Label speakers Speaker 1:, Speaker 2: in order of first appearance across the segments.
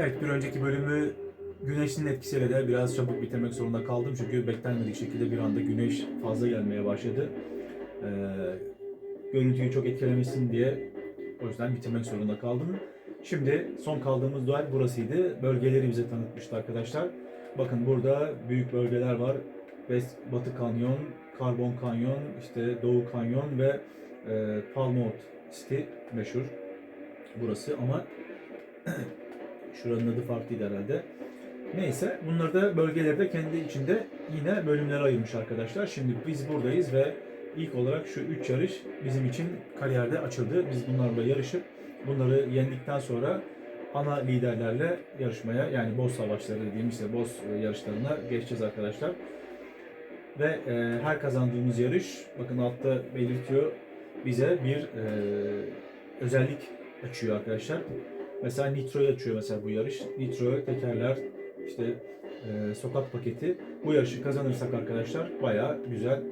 Speaker 1: Evet bir önceki bölümü güneşin etkisiyle de biraz çabuk bitirmek zorunda kaldım. Çünkü beklenmedik şekilde bir anda güneş fazla gelmeye başladı. Ee, görüntüyü çok etkilemesin diye o yüzden bitirmek zorunda kaldım. Şimdi son kaldığımız duel burasıydı. Bölgeleri bize tanıtmıştı arkadaşlar. Bakın burada büyük bölgeler var. West, Batı Kanyon, Karbon Kanyon, işte Doğu Kanyon ve e, Palmont City meşhur burası ama şuranın adı farklıydı herhalde. Neyse bunları da bölgeleri de kendi içinde yine bölümlere ayırmış arkadaşlar. Şimdi biz buradayız ve ilk olarak şu 3 yarış bizim için kariyerde açıldı. Biz bunlarla yarışıp bunları yendikten sonra ana liderlerle yarışmaya yani boss savaşları dediğimiz işte boss e, yarışlarına geçeceğiz arkadaşlar. Ve e, her kazandığımız yarış bakın altta belirtiyor bize bir e, özellik açıyor arkadaşlar. Mesela Nitro'yu açıyor mesela bu yarış. Nitro, tekerler, işte e, sokak paketi. Bu yarışı kazanırsak arkadaşlar bayağı güzel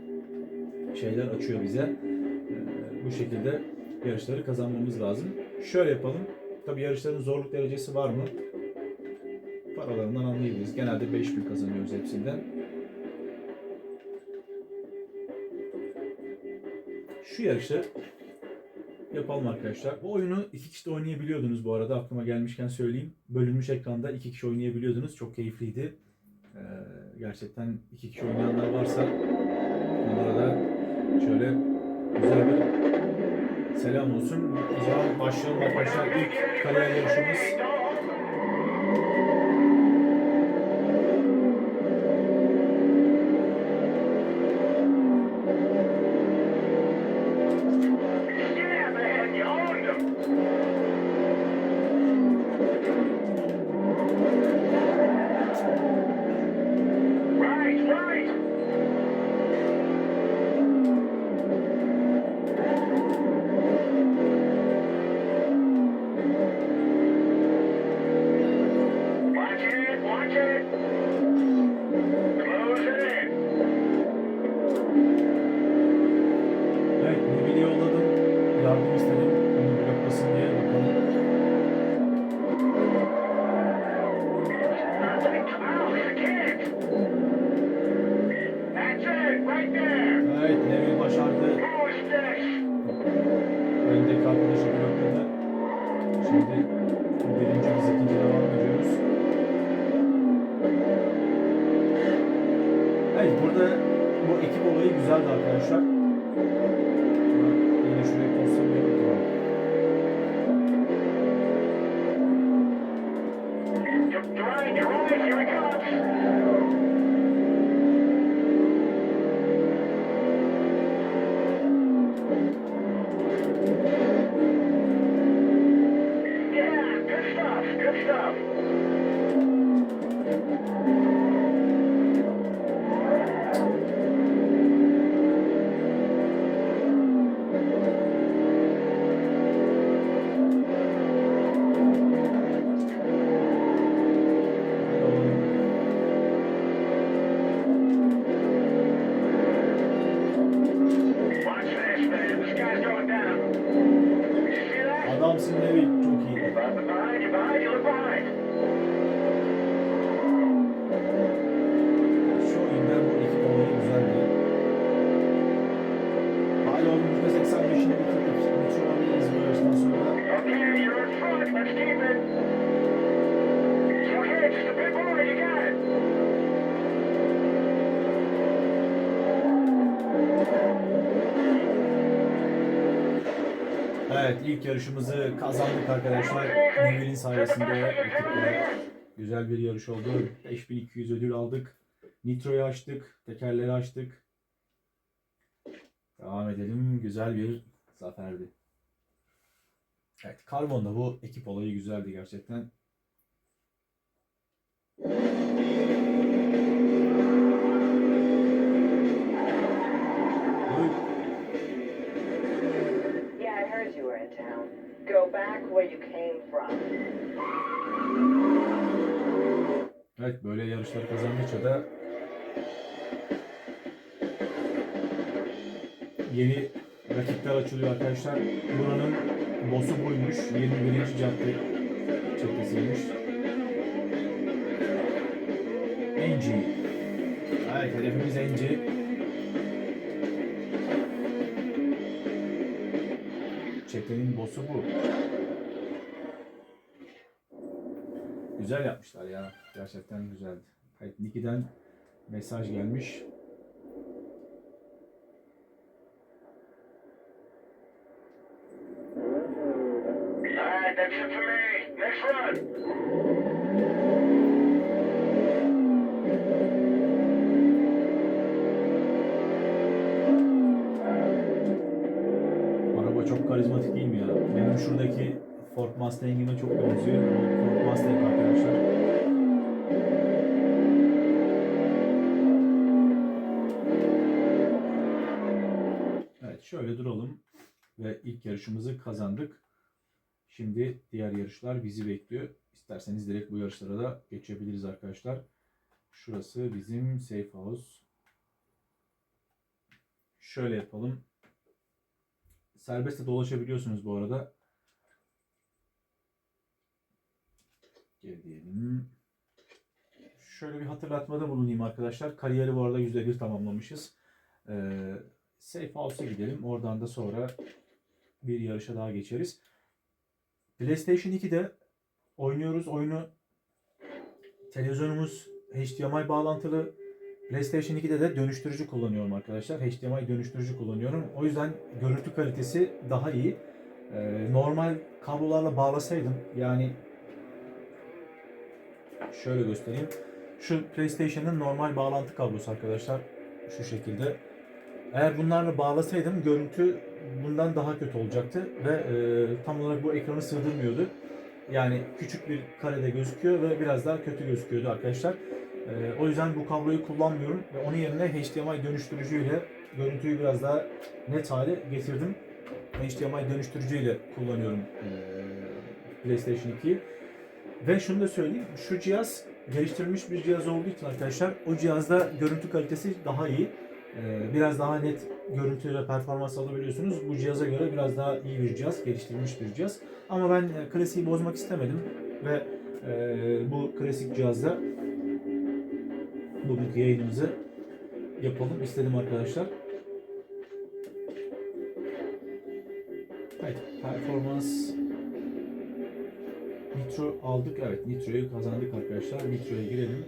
Speaker 1: şeyler açıyor bize. E, bu şekilde yarışları kazanmamız lazım. Şöyle yapalım. Tabii yarışların zorluk derecesi var mı? Paralarından anlayabiliriz. Genelde 5000 kazanıyoruz hepsinden. Şu yarışı yapalım arkadaşlar. Bu oyunu iki kişi de oynayabiliyordunuz bu arada. Aklıma gelmişken söyleyeyim. Bölünmüş ekranda iki kişi oynayabiliyordunuz. Çok keyifliydi. Ee, gerçekten iki kişi oynayanlar varsa onlara da şöyle güzel bir selam olsun. O zaman başlayalım arkadaşlar. İlk kariyer yarışımız. Şimdi birinci biz ikinci devam ediyoruz. Evet burada bu ekip olayı güzeldi arkadaşlar. Evet ilk yarışımızı kazandık arkadaşlar. Nevil'in sayesinde ekiple güzel bir yarış oldu. 5200 ödül aldık. Nitro'yu açtık. Tekerleri açtık. Devam edelim. Güzel bir zaferdi. Evet Karbon'da bu ekip olayı güzeldi gerçekten.
Speaker 2: Chinatown. Go back where you came from.
Speaker 1: Evet böyle yarışları kazandıkça da yeni rakipler açılıyor arkadaşlar. Buranın bosu buymuş. 21. cadde çetesiymiş. Enci. Evet hedefimiz Enci. Çetenin boss'u bu. Güzel yapmışlar ya. Gerçekten güzeldi. Hayır, Niki'den mesaj gelmiş.
Speaker 3: Alright, that's it for me. Next run.
Speaker 1: Araba çok karizmatik değil mi ya? Benim şuradaki Ford Mustang'ime çok benziyor. Ford Mustang arkadaşlar. Evet şöyle duralım ve ilk yarışımızı kazandık. Şimdi diğer yarışlar bizi bekliyor. İsterseniz direkt bu yarışlara da geçebiliriz arkadaşlar. Şurası bizim safe house. Şöyle yapalım. Serbest de dolaşabiliyorsunuz bu arada. Geri diyelim. Şöyle bir hatırlatmada bulunayım arkadaşlar. Kariyeri bu arada %1 tamamlamışız. Ee, Safe House'a gidelim. Oradan da sonra bir yarışa daha geçeriz. PlayStation 2'de oynuyoruz. Oyunu televizyonumuz HDMI bağlantılı. PlayStation 2'de de dönüştürücü kullanıyorum arkadaşlar. HDMI dönüştürücü kullanıyorum. O yüzden görüntü kalitesi daha iyi. Ee, normal kablolarla bağlasaydım yani şöyle göstereyim. Şu PlayStation'ın normal bağlantı kablosu arkadaşlar. Şu şekilde. Eğer bunlarla bağlasaydım görüntü bundan daha kötü olacaktı ve e, tam olarak bu ekranı sığdırmıyordu. Yani küçük bir karede gözüküyor ve biraz daha kötü gözüküyordu arkadaşlar. Ee, o yüzden bu kabloyu kullanmıyorum ve onun yerine HDMI dönüştürücüyle görüntüyü biraz daha net hale getirdim. HDMI dönüştürücüyle kullanıyorum ee, PlayStation 2'yi. Ve şunu da söyleyeyim, şu cihaz geliştirilmiş bir cihaz olduğu için arkadaşlar o cihazda görüntü kalitesi daha iyi. Ee, biraz daha net görüntü ve performans alabiliyorsunuz. Bu cihaza göre biraz daha iyi bir cihaz, geliştirilmiş bir cihaz. Ama ben e, klasiği bozmak istemedim ve e, bu klasik cihazda bugünkü yayınımızı yapalım istedim arkadaşlar. Evet, performans Nitro aldık. Evet, Nitro'yu kazandık arkadaşlar. Nitro'ya girelim.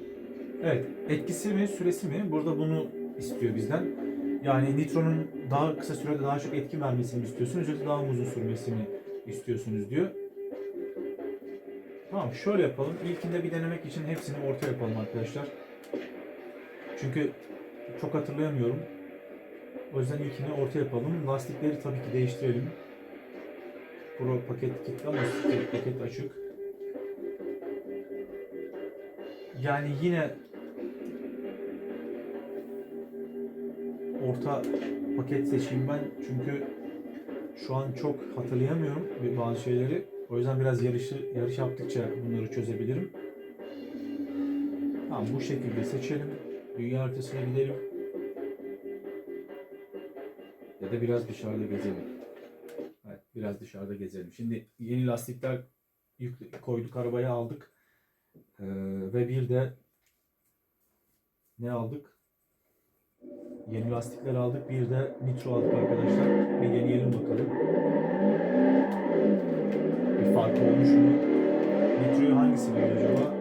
Speaker 1: Evet, etkisi mi, süresi mi? Burada bunu istiyor bizden. Yani Nitro'nun daha kısa sürede daha çok etki vermesini istiyorsunuz yoksa daha uzun sürmesini istiyorsunuz diyor. Tamam, şöyle yapalım. İlkinde bir denemek için hepsini orta yapalım arkadaşlar. Çünkü çok hatırlayamıyorum. O yüzden ilkini orta yapalım. Lastikleri tabii ki değiştirelim. Pro paket kilitli ama paket açık. Yani yine orta paket seçeyim ben çünkü şu an çok hatırlayamıyorum bazı şeyleri. O yüzden biraz yarışı yarış yaptıkça bunları çözebilirim. Tamam bu şekilde seçelim. Dünya haritasına gidelim. Ya da biraz dışarıda gezelim. Evet, biraz dışarıda gezelim. Şimdi yeni lastikler yük- koyduk arabaya aldık. Ee, ve bir de ne aldık? Yeni lastikler aldık. Bir de nitro aldık arkadaşlar. Bir deneyelim bakalım. Bir fark olmuş mu? Nitroyu hangisi veriyor acaba?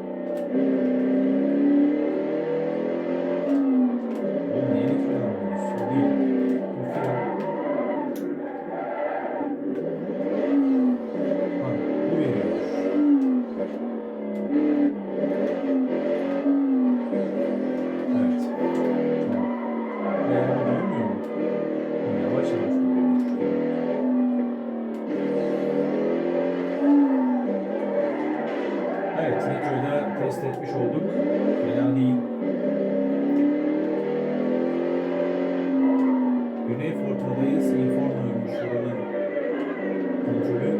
Speaker 1: Güney Fortuna'dayız. Inferno'ymuş buranın kontrolü.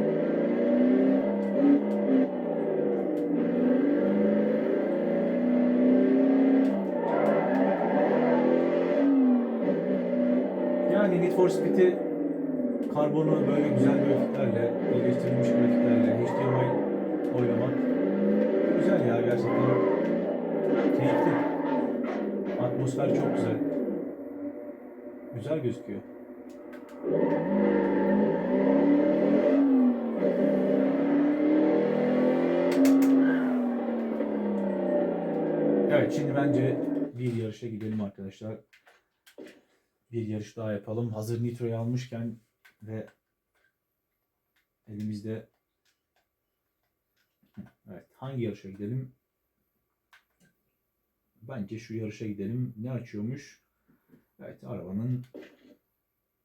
Speaker 1: Yani Need for Speed'i karbonu böyle güzel grafiklerle, iyileştirilmiş grafiklerle, HDMI oynamak güzel ya gerçekten keyifli. Atmosfer çok güzel. Güzel gözüküyor. Evet şimdi bence bir yarışa gidelim arkadaşlar. Bir yarış daha yapalım. Hazır Nitro'yu almışken ve elimizde Evet hangi yarışa gidelim? Bence şu yarışa gidelim. Ne açıyormuş? Evet arabanın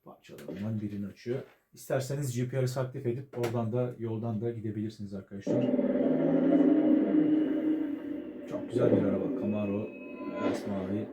Speaker 1: parçalarından birini açıyor. İsterseniz GPRS aktif edip oradan da yoldan da gidebilirsiniz arkadaşlar. Çok güzel bir araba. Camaro masmavi.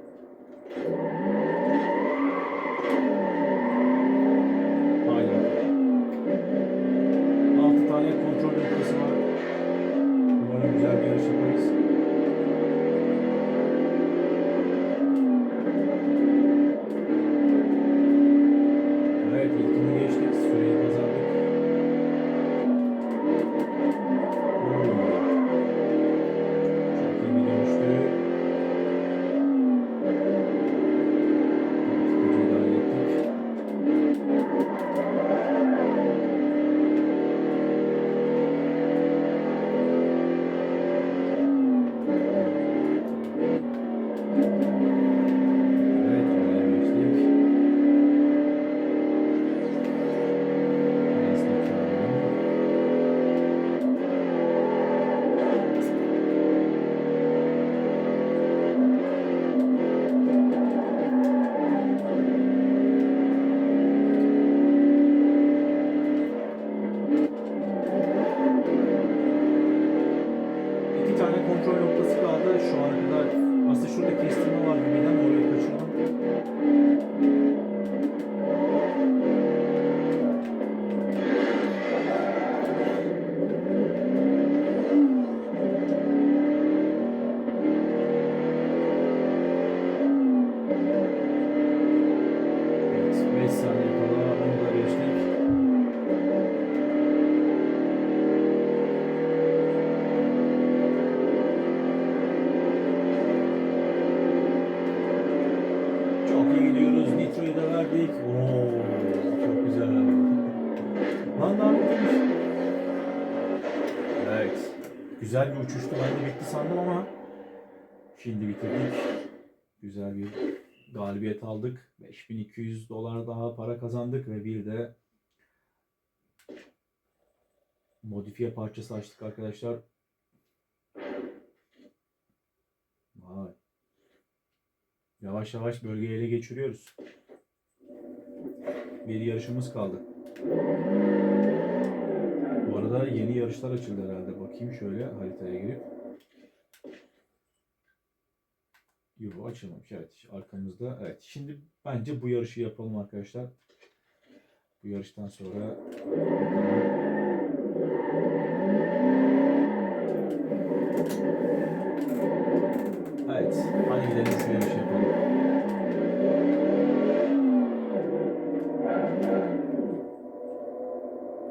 Speaker 1: Güzel bir uçuştu. Ben de bitti sandım ama şimdi bitirdik. Güzel bir galibiyet aldık. 5200 dolar daha para kazandık ve bir de modifiye parçası açtık arkadaşlar. Vay. Yavaş yavaş bölgeyi ele geçiriyoruz. Bir yarışımız kaldı. Bu arada yeni yarışlar açıldı herhalde. Bakayım şöyle haritaya girip. Euro açılmamış. Evet arkamızda. Evet şimdi bence bu yarışı yapalım arkadaşlar. Bu yarıştan sonra. Evet. Hadi gidelim şu yarışı yapalım.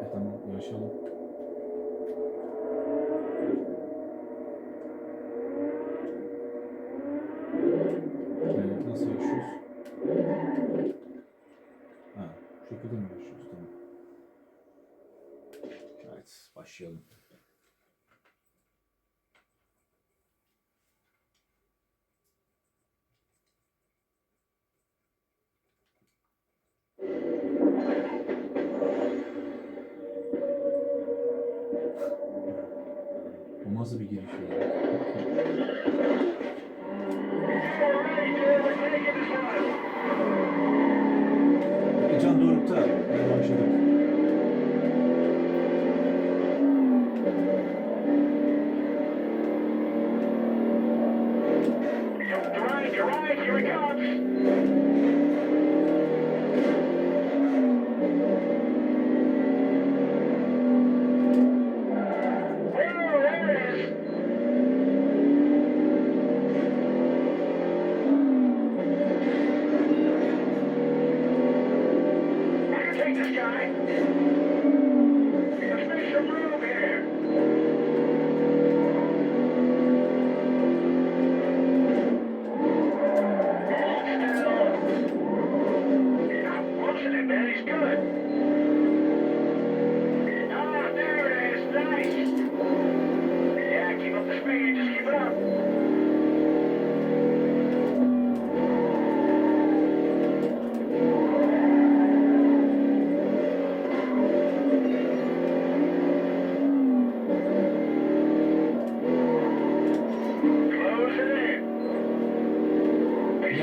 Speaker 1: E tamam yarışalım. Evet, nasıl yarışıyoruz? Ha, şu şekilde mi yarışıyoruz? Tamam. Evet, başlayalım. Bu nasıl bir giriş ya? Heyecan dorukta. Başladık.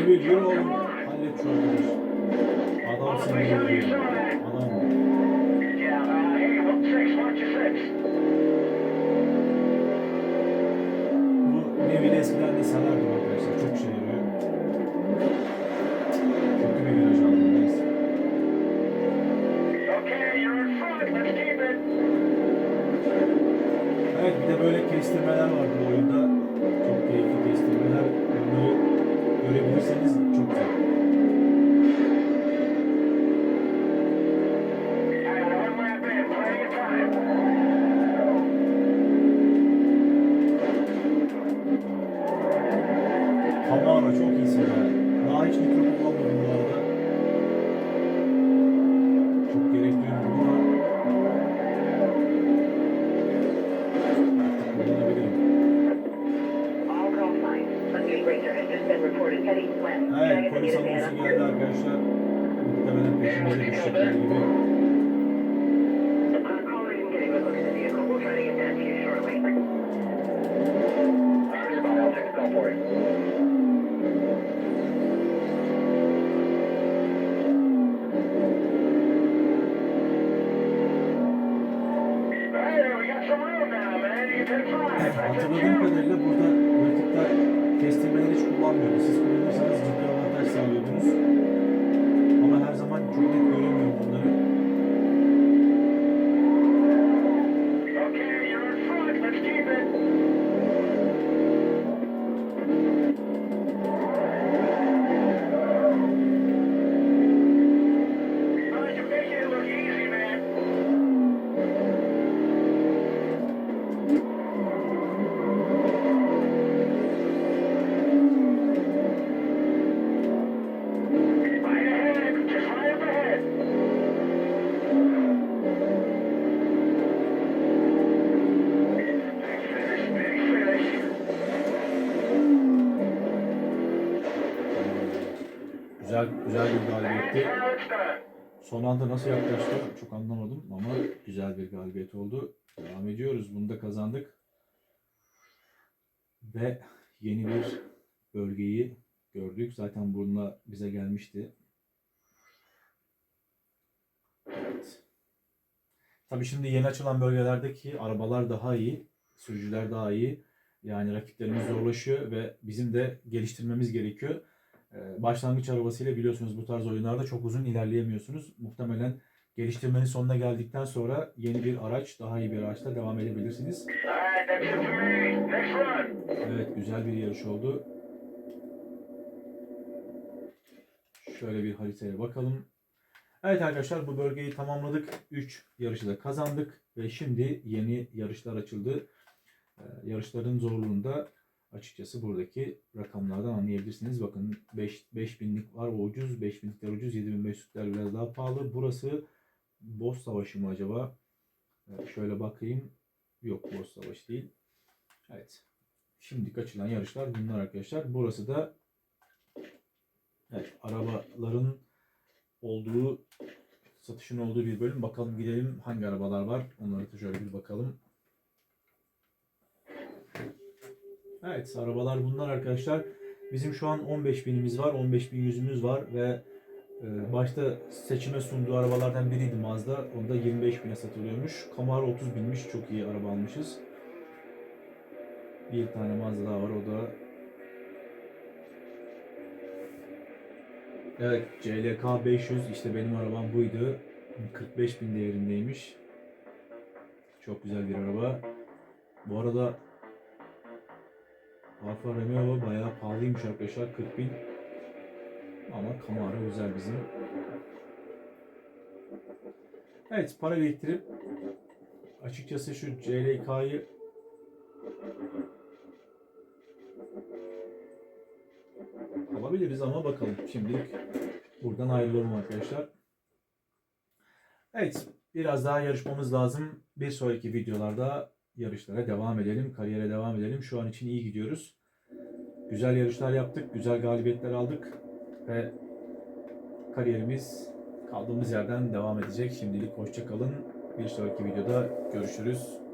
Speaker 1: Çeviriyor oğlum. Hallet şu arkadaş. Adamsın diyor. Adam. Bu Neville eskiden de sarardım arkadaşlar. Çok şey yarıyor. Kötü bir viraj
Speaker 3: it.
Speaker 1: Evet bir de böyle kestirmeler var bu oyunda. Çok keyifli kestirmeler. Görebilirseniz çok güzel.
Speaker 3: That's a
Speaker 1: Hatırladığım kadarıyla burada rakipler kestirmeleri hiç kullanmıyordu. Siz kullanırsanız ciddi avantaj sağlıyordunuz. Güzel bir galibiyetti. Son anda nasıl yaklaştı çok anlamadım ama güzel bir galibiyet oldu. Devam ediyoruz. Bunu da kazandık. Ve yeni bir bölgeyi gördük. Zaten bununla bize gelmişti. Evet. Tabii şimdi yeni açılan bölgelerdeki arabalar daha iyi, sürücüler daha iyi. Yani rakiplerimiz zorlaşıyor ve bizim de geliştirmemiz gerekiyor. Ee, Başlangıç arabasıyla biliyorsunuz bu tarz oyunlarda çok uzun ilerleyemiyorsunuz. Muhtemelen geliştirmenin sonuna geldikten sonra yeni bir araç, daha iyi bir araçla devam edebilirsiniz. Evet, güzel bir yarış oldu. Şöyle bir haritaya bakalım. Evet arkadaşlar bu bölgeyi tamamladık. 3 yarışı da kazandık ve şimdi yeni yarışlar açıldı. Ee, yarışların zorluğunda açıkçası buradaki rakamlardan anlayabilirsiniz. Bakın 5 5000'lik var o ucuz, 5000'likler ucuz, 7500'ler biraz daha pahalı. Burası boss savaşı mı acaba? Ee, şöyle bakayım. Yok boss savaşı değil. Evet. Şimdi açılan yarışlar bunlar arkadaşlar. Burası da evet, arabaların olduğu satışın olduğu bir bölüm. Bakalım gidelim hangi arabalar var. Onları da şöyle bir bakalım. Evet arabalar bunlar arkadaşlar. Bizim şu an 15 binimiz var. 15 bin yüzümüz var ve e, başta seçime sunduğu arabalardan biriydi Mazda. Onda 25 bine satılıyormuş. Camaro 30 binmiş. Çok iyi araba almışız. Bir tane Mazda daha var. O da Evet CLK 500 işte benim arabam buydu. 45 bin değerindeymiş. Çok güzel bir araba. Bu arada Alfa Romeo bayağı pahalıymış arkadaşlar 40 bin. Ama Camaro güzel bizim. Evet para biriktirip açıkçası şu CLK'yı alabiliriz ama bakalım. Şimdilik buradan ayrılalım arkadaşlar. Evet biraz daha yarışmamız lazım. Bir sonraki videolarda yarışlara devam edelim. Kariyere devam edelim. Şu an için iyi gidiyoruz. Güzel yarışlar yaptık. Güzel galibiyetler aldık. Ve kariyerimiz kaldığımız yerden devam edecek. Şimdilik hoşça kalın. Bir sonraki videoda görüşürüz.